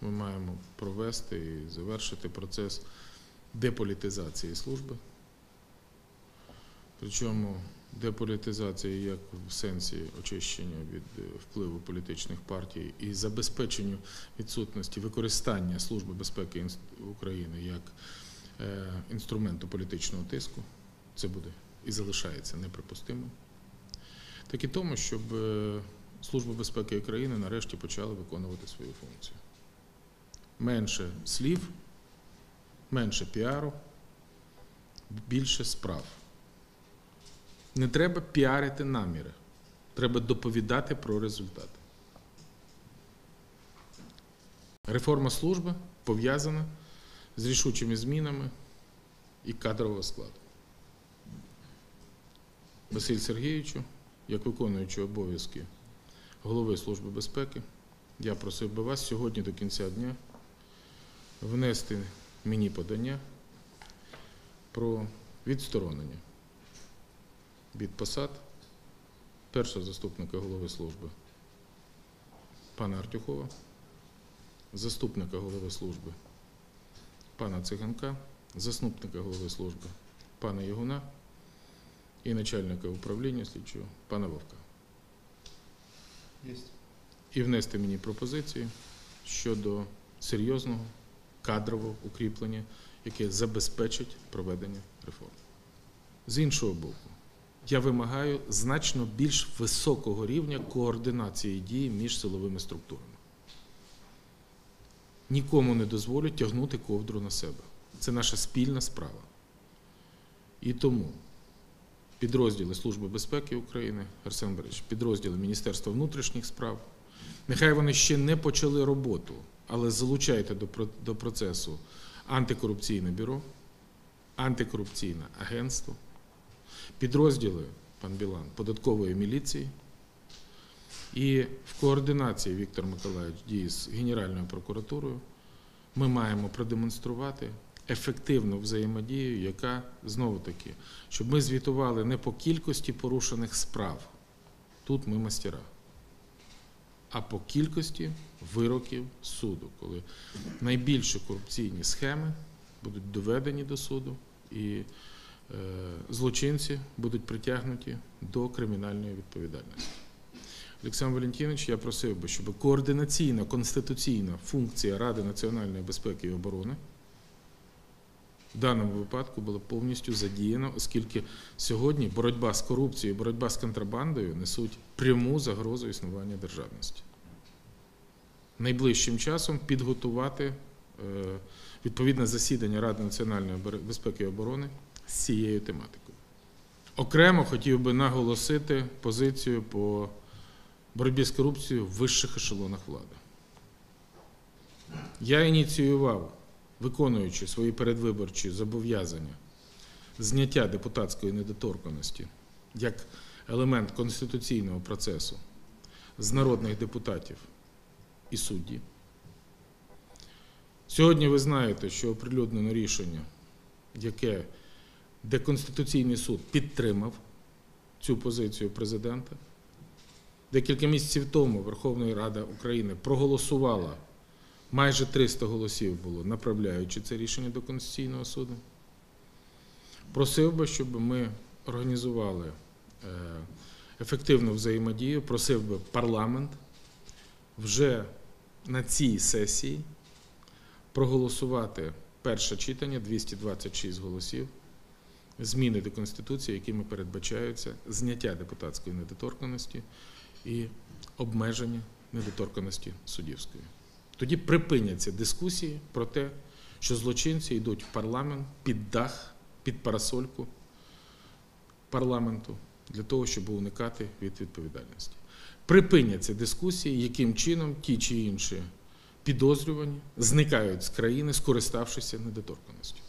ми маємо провести і завершити процес деполітизації служби. Причому деполітизація як в сенсі очищення від е, впливу політичних партій і забезпеченню відсутності використання Служби безпеки України як е, інструменту політичного тиску. Це буде і залишається неприпустимим. Так і тому, щоб е, Служба безпеки України нарешті почала виконувати свою функцію. Менше слів, менше піару, більше справ. Не треба піарити наміри. Треба доповідати про результати. Реформа служби пов'язана з рішучими змінами і кадрового складу. Василь Сергійовичу, як виконуючий обов'язки голови Служби безпеки, я просив би вас сьогодні до кінця дня внести мені подання про відсторонення від посад першого заступника голови служби пана Артюхова, заступника голови служби пана Циганка, заступника голови служби пана Ягуна і начальника управління слідчого пана Вовка. Есть. І внести мені пропозиції щодо серйозного кадрового укріплення, яке забезпечить проведення реформ. З іншого боку, я вимагаю значно більш високого рівня координації дій між силовими структурами. Нікому не дозволю тягнути ковдру на себе. Це наша спільна справа. І тому підрозділи Служби безпеки України, Арсен Борисович, підрозділи Міністерства внутрішніх справ, нехай вони ще не почали роботу, але залучайте до, до процесу антикорупційне бюро, антикорупційне агентство, підрозділи, пан Білан, податкової міліції. І в координації Віктор Миколаївич дії з Генеральною прокуратурою ми маємо продемонструвати ефективну взаємодію, яка знову таки, щоб ми звітували не по кількості порушених справ, тут ми мастера, а по кількості вироків суду, коли найбільші корупційні схеми будуть доведені до суду і е, злочинці будуть притягнуті до кримінальної відповідальності. Олександр Валентинович, я просив би, щоб координаційна конституційна функція Ради національної безпеки і оборони в даному випадку була повністю задіяна, оскільки сьогодні боротьба з корупцією, боротьба з контрабандою несуть пряму загрозу існування державності. Найближчим часом підготувати е, відповідне засідання Ради національної безпеки і оборони з цією тематикою. Окремо хотів би наголосити позицію по боротьбі з корупцією в вищих ешелонах влади. Я ініціював, виконуючи свої передвиборчі зобов'язання, зняття депутатської недоторканості як елемент конституційного процесу з народних депутатів і судді. Сьогодні ви знаєте, що оприлюднено рішення, яке, де Конституційний суд підтримав цю позицію президента. Декілька місяців тому Верховна Рада України проголосувала майже 300 голосів було, направляючи це рішення до Конституційного суду. Просив би, щоб ми організували е, ефективну взаємодію, просив би парламент вже на цій сесії проголосувати перше читання 226 голосів. Зміни до Конституції, якими передбачаються зняття депутатської недоторканості і обмеження недоторканості суддівської. Тоді припиняться дискусії про те, що злочинці йдуть в парламент під дах, під парасольку парламенту для того, щоб уникати від відповідальності. Припиняться дискусії, яким чином ті чи інші підозрювані зникають з країни, скориставшися недоторканістю.